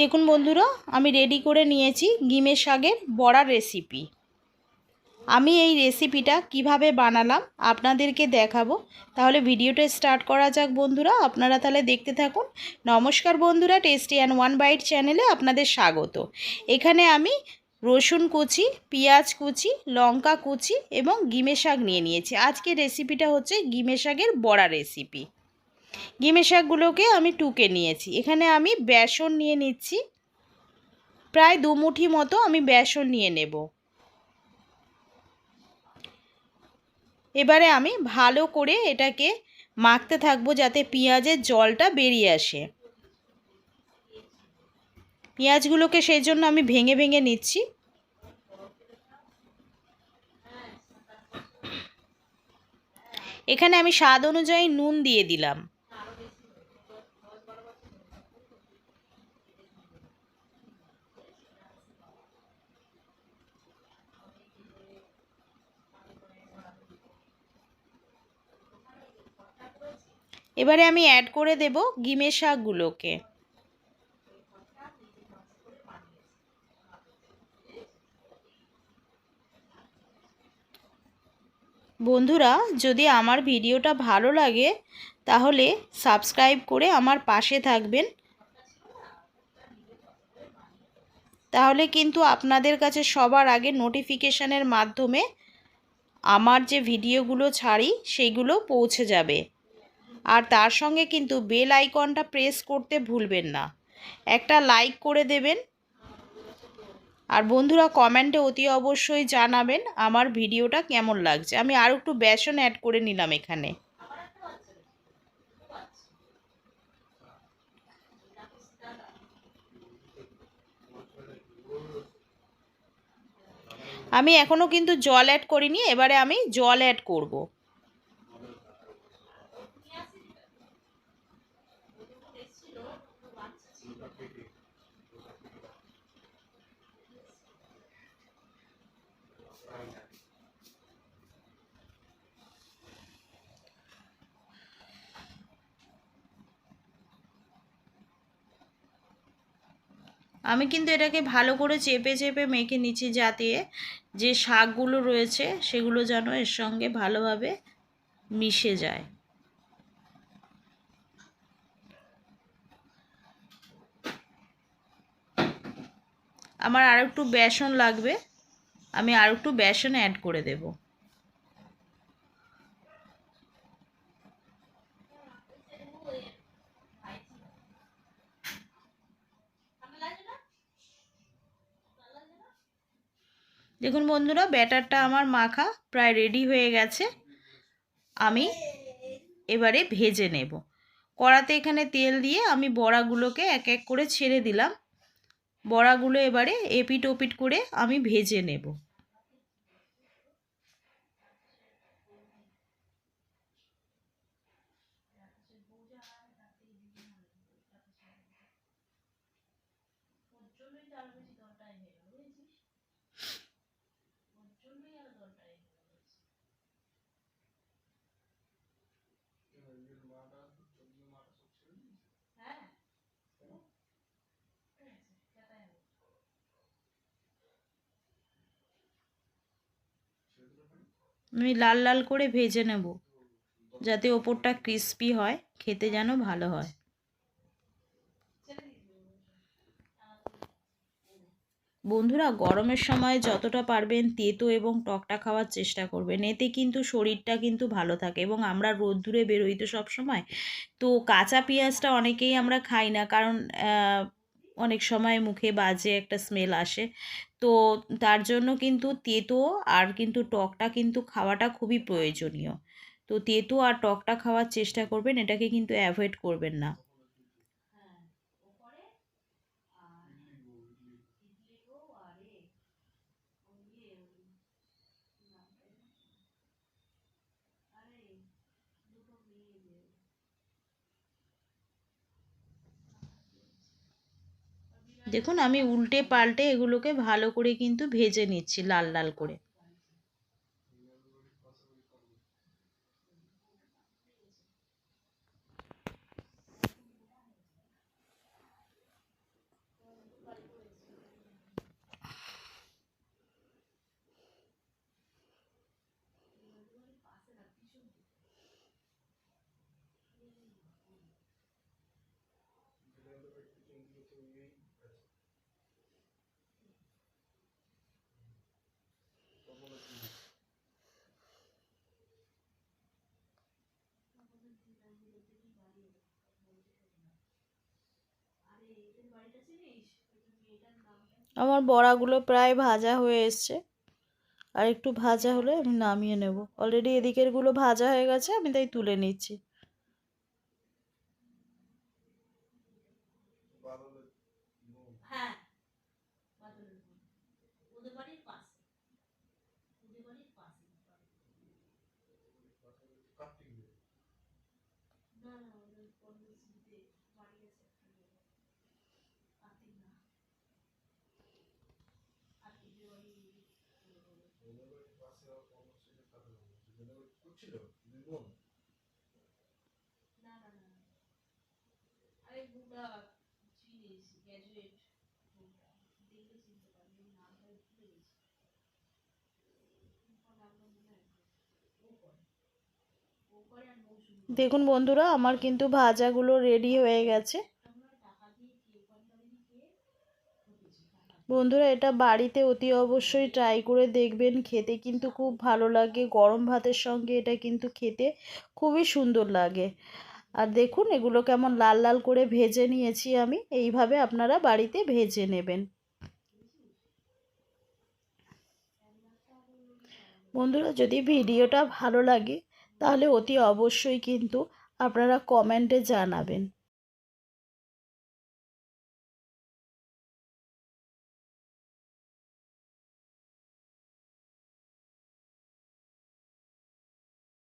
দেখুন বন্ধুরা, আমি রেডি করে নিয়েছি গিমের শাকের বড়ার রেসিপি আমি এই রেসিপিটা কীভাবে বানালাম আপনাদেরকে দেখাবো। তাহলে ভিডিওটা স্টার্ট করা যাক বন্ধুরা, আপনারা তাহলে দেখতে থাকুন। নমস্কার বন্ধুরা টেস্টি অ্যান্ড ওয়ান বাইট চ্যানেলে আপনাদের স্বাগত। এখানে আমি রসুন কুচি, পেঁয়াজ কুচি, লঙ্কা কুচি এবং গিমে শাক নিয়ে নিয়েছি। আজকে রেসিপিটা হচ্ছে গিমে শাকের বড়া রেসিপি গিমে শাকগুলোকে আমি টুকে নিয়েছি। এখানে আমি বেসন নিয়ে নিচ্ছি। প্রায় দু মুঠি মতো আমি বেসন নিয়ে নেব। এবারে আমি ভালো করে এটাকে মাখতে থাকব যাতে পেঁয়াজের জলটা বেরিয়ে আসে। পেঁয়াজগুলোকে সেই জন্য আমি ভেঙে ভেঙে নিচ্ছি। এখানে আমি স্বাদ অনুযায়ী নুন দিয়ে দিলাম। এবারে আমি অ্যাড করে দেব গিমের শাকগুলোকে। বন্ধুরা, যদি আমার ভিডিওটা ভালো লাগে, তাহলে সাবস্ক্রাইব করে আমার পাশে থাকবেন। তাহলে কিন্তু আপনাদের কাছে সবার আগে নোটিফিকেশানের মাধ্যমে আমার যে ভিডিওগুলো ছাড়ি সেইগুলো পৌঁছে যাবে। আর তার সঙ্গে কিন্তু বেল আইকনটা প্রেস করতে ভুলবেন না। একটা লাইক করে দেবেন। আর বন্ধুরা কমেন্টে অতি অবশ্যই জানাবেন আমার ভিডিওটা কেমন লাগছে। আমি আর একটু বেসন অ্যাড করে নিলাম এখানে। আমি এখনও কিন্তু জল অ্যাড করিনি, এবারে আমি জল অ্যাড করব। আমি কিন্তু এটাকে ভালো করে চেপে চেপে মেখে নিচ্ছি যাতে যে শাকগুলো রয়েছে সেগুলো যেন এর সঙ্গে ভালোভাবে মিশে যায়। আমার আর একটু বেসন লাগবে, আমি আর একটু বেসন অ্যাড করে দেব। দেখুন বন্ধুরা, ব্যাটারটা আমার মাখা প্রায় রেডি হয়ে গেছে। আমি এবারে ভেজে নেব। কড়াতে এখানে তেল দিয়ে আমি বড়াগুলোকে এক এক করে ছেড়ে দিলাম। বড়াগুলো এবারে এপিট ওপিট করে আমি ভেজে নেব। আমি লাল লাল করে ভেজে নেব, যাতে ওপরটা ক্রিস্পি হয়, খেতে যেন ভালো হয়। বন্ধুরা, গরমের সময় যতটা পারবেন তেতো এবং টকটা খাওয়ার চেষ্টা করবেন। এতে কিন্তু শরীরটা কিন্তু ভালো থাকে এবং আমরা রোদ্দুরে বেরোই তো সবসময়। তো কাঁচা পেঁয়াজটা অনেকেই আমরা খাই না, কারণ অনেক সময় মুখে বাজে একটা স্মেল আসে। তো তার জন্য কিন্তু তেতো আর কিন্তু টকটা কিন্তু খাওয়াটা খুবই প্রয়োজনীয়। তো তেতো আর টকটা খাওয়ার চেষ্টা করবেন, এটাকে কিন্তু অ্যাভয়েড করবেন না। দেখুন, আমি উল্টে পাল্টে এগুলোকে ভালো করে কিন্তু ভেজে নিচ্ছি লাল লাল করে Thank you. আমার বড়াগুলো প্রায় ভাজা হয়ে এসছে। আর একটু ভাজা হলে আমি নামিয়ে নেব। অলরেডি এদিকেরগুলো ভাজা হয়ে গেছে, আমি তাই তুলে নিচ্ছি। হ্যাঁ ওদের বাড়ির পাশে না না ওদের কর্মসূচিতে বাড়ি আছে একটা জায়গায়। কার্তিক না কার্তিকের বাড়ি দেখুন বন্ধুরা আমার কিন্তু ভাজাগুলো রেডি হয়ে গেছে আমরা টাকা দিয়ে খেয়ে ওখানকার খেয়ে ঠকেছি টাকা বন্ধুরা, এটা বাড়িতে অতি অবশ্যই ট্রাই করে দেখবেন। খেতে কিন্তু খুব ভালো লাগে। গরম ভাতের সঙ্গে এটা কিন্তু খেতে খুবই সুন্দর লাগে। আর দেখুন, এগুলো কেমন লাল লাল করে ভেজে নিয়েছি আমি। এইভাবে আপনারা বাড়িতে ভেজে নেবেন। বন্ধুরা, যদি ভিডিওটা ভালো লাগে, তাহলে অতি অবশ্যই কিন্তু আপনারা কমেন্টে জানাবেন।